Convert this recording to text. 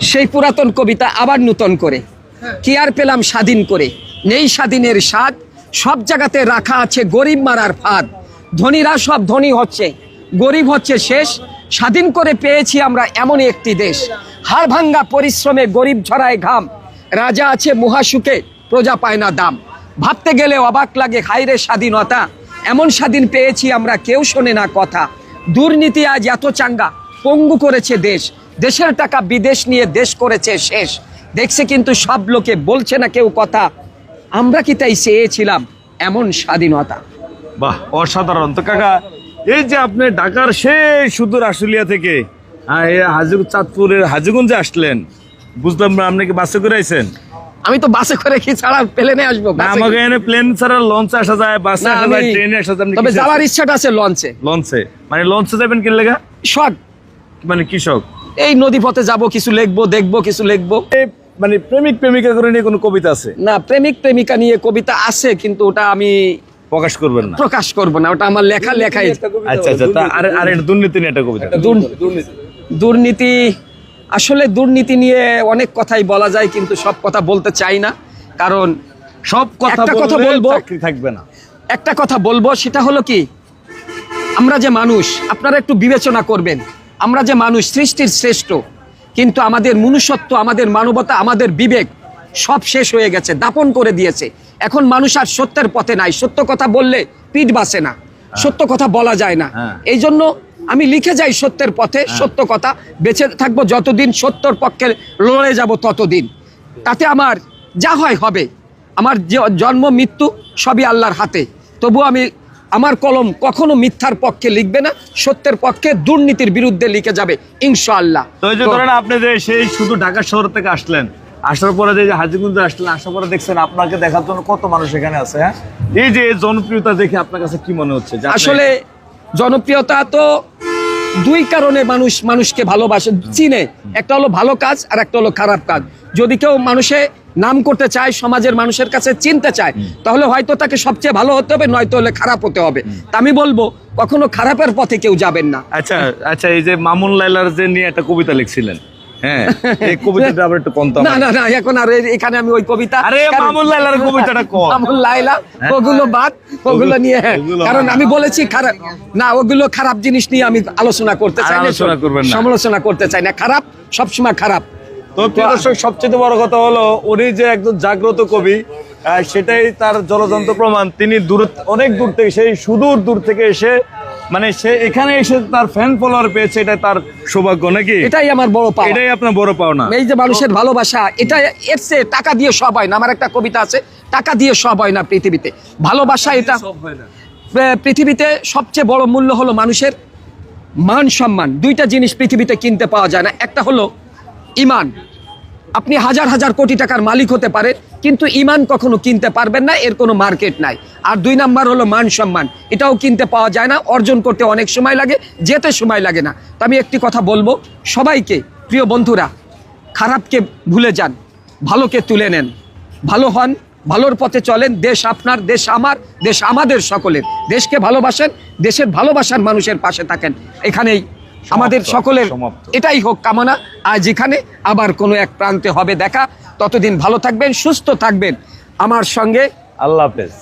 সেই পুরাতন কবিতা আবার নূতন করে। কি আর পেলাম স্বাধীন করে? নেই স্বাধীনের স্বাদ সব জায়গাতে রাখা আছে গরিব মারার ফাঁদ। ধনীরা সব ধনী হচ্ছে গরিব হচ্ছে শেষ। স্বাধীন করে পেয়েছি আমরা এমনই একটি দেশ। হাড় ভাঙ্গা পরিশ্রমে গরিব ঝরায় ঘাম। রাজা আছে মহাসুখে প্রজা পায় না দাম। ভাবতে গেলে অবাক লাগে হাইরে স্বাধীনতা। এমন স্বাধীন পেয়েছি আমরা কেউ শোনে না কথা। দুর্নীতি আজ এত চাঙ্গা পঙ্গু করেছে দেশ। দেশের টাকা বিদেশ নিয়ে দেশ করেছে শেষ। দেখছে কিন্তু সব লোকে বলছে না কেউ কথা। আমরা কি তাই চেয়েছিলাম এমন স্বাধীনতা? বাহ অসাধারণ। তো কাকা এই যে আপনি ঢাকার সেই সুদূর আশুলিয়া থেকে আহ, চাঁদপুরের হাজুগঞ্জে আসলেন বুঝলাম না আপনি কি বাসে করে আইছেন? আমি তো বাসে করে কি ছাড়া প্লেনে আসব? আমাকে এখানে প্লেন ছাড়া লঞ্চে আসা যায় বাসে আসা যায় ট্রেনে আসা যায় তবে যাওয়ার ইচ্ছাটা আছে লঞ্চে লঞ্চে মানে লঞ্চে যাবেন কি লেগা শর্ট মানে কৃষক এই নদী পথে যাব কিছু লিখব দেখব কিছু লিখব। মানে প্রেমিক প্রেমিকা করে নিয়ে কোনো কবিতা আছে? না প্রেমিক প্রেমিকা নিয়ে কবিতা আছে কিন্তু ওটা আমি প্রকাশ করবেন না। প্রকাশ করব না ওটা আমার লেখা লেখাই। আচ্ছা আচ্ছা তা আর আর এটা দুর্নীতি নিয়ে একটা কবিতা। দুর্নী- দুর্নীতি। আসলে দুর্নীতি নিয়ে অনেক কথাই বলা যায় কিন্তু সব কথা বলতে চাই না কারণ সব কথা একটা কথা বলব। চাকরি থাকবে না। একটা কথা বলব সেটা হলো কি আমরা যে মানুষ আপনারা একটু বিবেচনা করবেন আমরা যে মানুষ সৃষ্টির শ্রেষ্ঠ কিন্তু আমাদের মনুষ্যত্ব আমাদের মানবতা আমাদের বিবেক সব শেষ হয়ে গেছে দাপন করে দিয়েছে। এখন মানুষ আর সত্যের পথে নাই। সত্য কথা বললে পিঠ বাসে না। সত্য কথা বলা যায় না। হ্যাঁ। এই জন্য আমি লিখে যাই সত্যের পথে সত্য কথা। বেঁচে থাকব যতদিন সত্যর পক্ষে লড়ে যাব ততদিন। তাতে আমার যা হয় হবে। আমার জন্ম মৃত্যু সবই আল্লাহর হাতে। তবু আমি আমার কলম কখনো মিথ্যার পক্ষে লিখবে না সত্যের পক্ষে দুর্নীতির বিরুদ্ধে লিখে যাবে ইনশাআল্লাহ। তো এই যে ধরেন আপনি যে সেই শুধু ঢাকা শহর থেকে আসলেন আসার পরে যে হাজিগঞ্জে আসলেন আসার পরে দেখছেন আপনাকে দেখার জন্য কত মানুষ এখানে আছে হ্যাঁ? এই যে জনপ্রিয়তা দেখে আপনার কাছে কি মনে হচ্ছে? যে আসলে জনপ্রিয়তা তো দুই কারণে মানুষ মানুষকে ভালোবাসে চিনে। একটা হলো ভালো কাজ আর একটা হলো খারাপ কাজ। যদি কেউ মানুষে নাম করতে চায় সমাজের মানুষের কাছে চিনতে চায় তাহলে হয়তো তাকে সবচেয়ে ভালো হতে হবে নয়তো হলে খারাপ হতে হবে। তা আমি বলব কখনো খারাপের পথে কেউ যাবেন না। আচ্ছা আচ্ছা এই যে মামুন লাইলার যে নিয়ে একটা কবিতা লিখছিলেন হ্যাঁ এই কবিতাটা আবার একটু কন্ত না না না এখন আর এখানে আমি ওই কবিতা আরে মামুন লাইলার কবিতাটা কর। মামুন লাইলা হ্যাঁ? ওগুলো বাদ ওগুলো নিয়ে কারণ আমি বলেছি খারাপ না ওগুলো খারাপ জিনিস নিয়ে আমি আলোচনা করতে চাই না আলোচনা করবেন না। সমালোচনা করতে চাই না। খারাপ সবসময় খারাপ। তো প্রিয় সবচেয়ে বড় কথা হলো উনি যে একজন জাগ্রত কবি সেটাই তার জলযন্ত্র প্রমাণ। তিনি দূর অনেক দূর থেকে সেই সুদূর দূর থেকে এসে মানে সে এখানে এসে তার ফ্যান ফলোয়ার পেয়েছে এটা তার সৌভাগ্য নাকি? এটাই আমার বড় পাওয়া এটাই আপনার বড় পাওনা। এই যে মানুষের ভালোবাসা এটা এর চেয়ে টাকা দিয়ে সব হয় না। আমার একটা কবিতা আছে টাকা দিয়ে সব হয় না পৃথিবীতে। ভালোবাসা এটা পৃথিবীতে সবচেয়ে বড় মূল্য হলো মানুষের মান সম্মান। দুইটা জিনিস পৃথিবীতে কিনতে পাওয়া যায় না। একটা হলো ইমান। আপনি হাজার হাজার কোটি টাকার মালিক হতে পারেন, কিন্তু ইমান কখনো কিনতে পারবেন না, এর কোনো মার্কেট নাই। আর দুই নাম্বার হলো মান সম্মান। এটাও কিনতে পাওয়া যায় না, অর্জন করতে অনেক সময় লাগে, যেতে সময় লাগে না। তো আমি একটি কথা বলব, সবাইকে, প্রিয় বন্ধুরা, খারাপকে ভুলে যান, ভালোকে তুলে নেন। ভালো হন, ভালোর পথে চলেন, দেশ আপনার, দেশ আমার, দেশ আমাদের সকলের। দেশকে ভালোবাসেন, দেশের ভালোবাসার মানুষের পাশে থাকেন। এখানেই আমাদের সকলের এটাই হোক কামনা। আজ এখানে আবার কোনো এক প্রান্তে হবে দেখা। ততদিন ভালো থাকবেন সুস্থ থাকবেন। আমার সঙ্গে আল্লাহ হাফেজ।